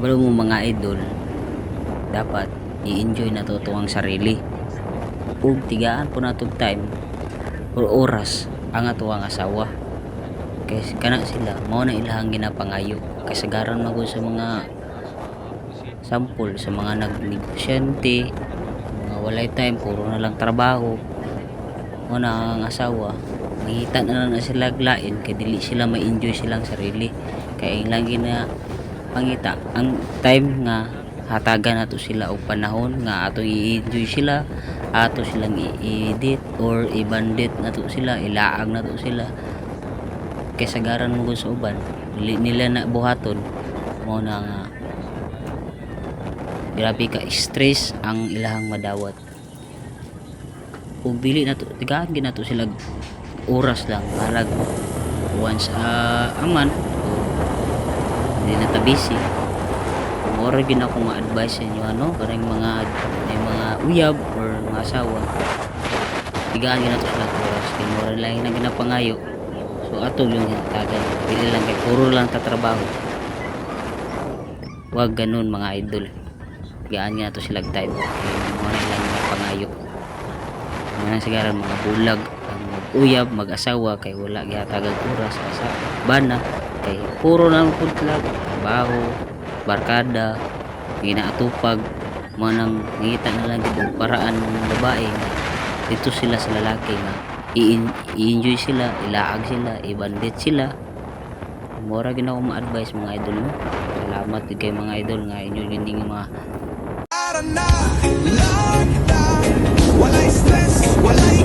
Kabalo mo mga idol, dapat i-enjoy na to ang sarili. Ug tigaan po na time or oras ang atuang asawa. Kaya kana sila, mao na ilahang ginapangayo. Kasagaran magod sa mga sample sa mga nagnegosyante, mga walay time, puro na lang trabaho. Mo na ang asawa, makita na lang na sila lain kay dili sila ma-enjoy silang sarili. Kaya lagi na pangita ang time nga hatagan nato sila og panahon nga ato i-enjoy sila ato silang i-edit or i-bandit nato sila ilaag nato sila. Kay sagaran mo sa uban nila na buhaton. Mo na nga grabe ka stress ang ilahang madawat. Ug dili na to tigaan gyud nato sila oras lang halag once uh, a month hindi na ta busy. Oras gyud ako nga advice sa inyo ano? Parang mga may mga uyab or mga asawa tigaan gyud nato sila oras kay mura lang na ginapangayo. So ato yung hinatagan dili lang kay puro lang tatrabaho wag ganun mga idol. Gaan nga to sila time kay mura lang ginapangayo. Mga sigaran mga bulag ang mag-uyab mag-asawa kay wala gyatagan oras sa bana kay puro lang pud sila trabaho barkada ginaatupag mo nang ngita na lang gid paraan ng babae. Nga dito sila sa lalaki nga. I-enjoy sila ilaag sila ibandit sila. Mura gid ako ma-advise mga idol mo salamat kay mga idol nga inyo ginding mga Walay stress, walay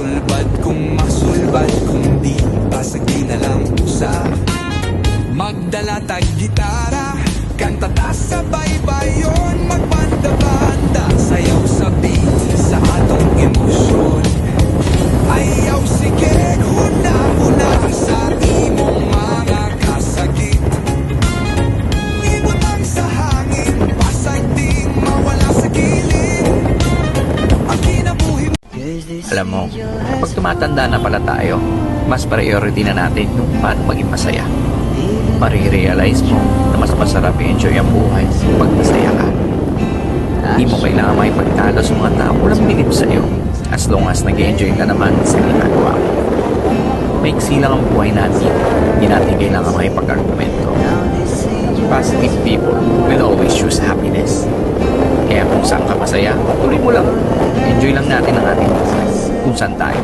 ha Sulbad kung masulbad Kung di pasagi na lang usa Magdala tag gitara Kanta ta sa Alam mo, pag tumatanda na pala tayo, mas priority na natin yung paano maging masaya. Marirealize mo na mas masarap i-enjoy ang buhay pag masaya ka. Hindi mo kailangan makipagtalo sa mga tao walang bilib sa'yo as long as nag enjoy ka naman sa ginagawa mo. Maiksi lang ang buhay natin. Hindi natin kailangan makipag-argumento. Positive people will always choose happiness. Kaya kung saan ka masaya, tuloy mo lang. Enjoy lang natin ang ating buhay. Kung saan tayo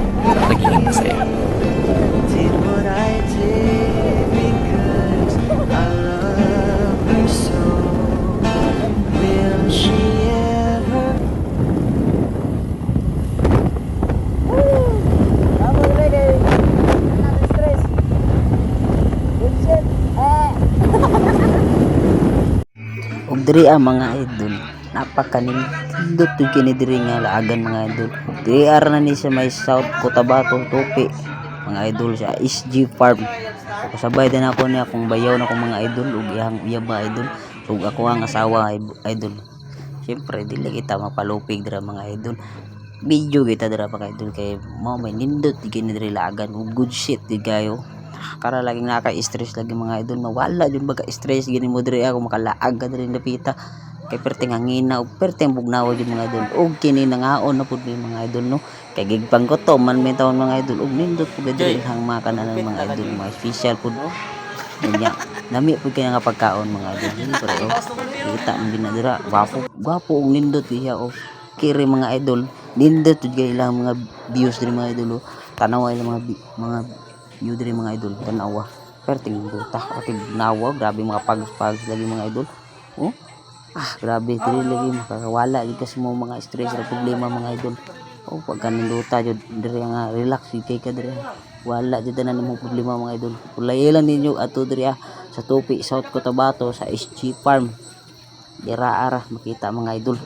nagiging masaya. did what I did because I love her so. Will she ever? ug diri ang mga idol napakanindot tud kini diri nga laagan mga idol. Ara na ni sa may South Cotabato Tupi. Mga idol sa SG Farm. So, kasabay din ako ni akong bayaw na akong mga idol ug iyang uyab mga idol? Ug ako ang asawa id- idol. Siyempre, dili kita mapalupig dira mga idol. Video kita dira mga idol kay mo may nindot di kini diri laagan. Ug good shit di kayo kara laging naka-stress lagi mga idol. Mawala jud baga stress gini mo diri ako makalaag ka diri lapita kay perting hangina ug perting bugnaw jud mga idol. Ug kini nangaon na pud mga idol no? Kay gigpang ko to man may taon mga idol. Ug nindot pud diri hang mga kananan mga idol mga special pud Nya, nami pud kaya nga pagkaon mga idol. Siyempre oh kita man din na dira gwapo gwapo ug nindot diha oh. Kiri mga idol nindot jud kay ilang mga views diri mga idol oh. Tanaw ay mga mga view diri mga idol tanawa. Perting buta perting nawa. Grabe mga pags-pags lagi mga idol oh ah grabe diri lagi makakawala jud kasi mo mga stress ra problema mga idol. Oh pag kanin luta jud diri nga relax kay ka diri wala jud na nimo problema mga idol. Ulay lang ninyo ato diri ah, sa Tupi South Cotabato sa SG Farm. Dira ara makita mga idol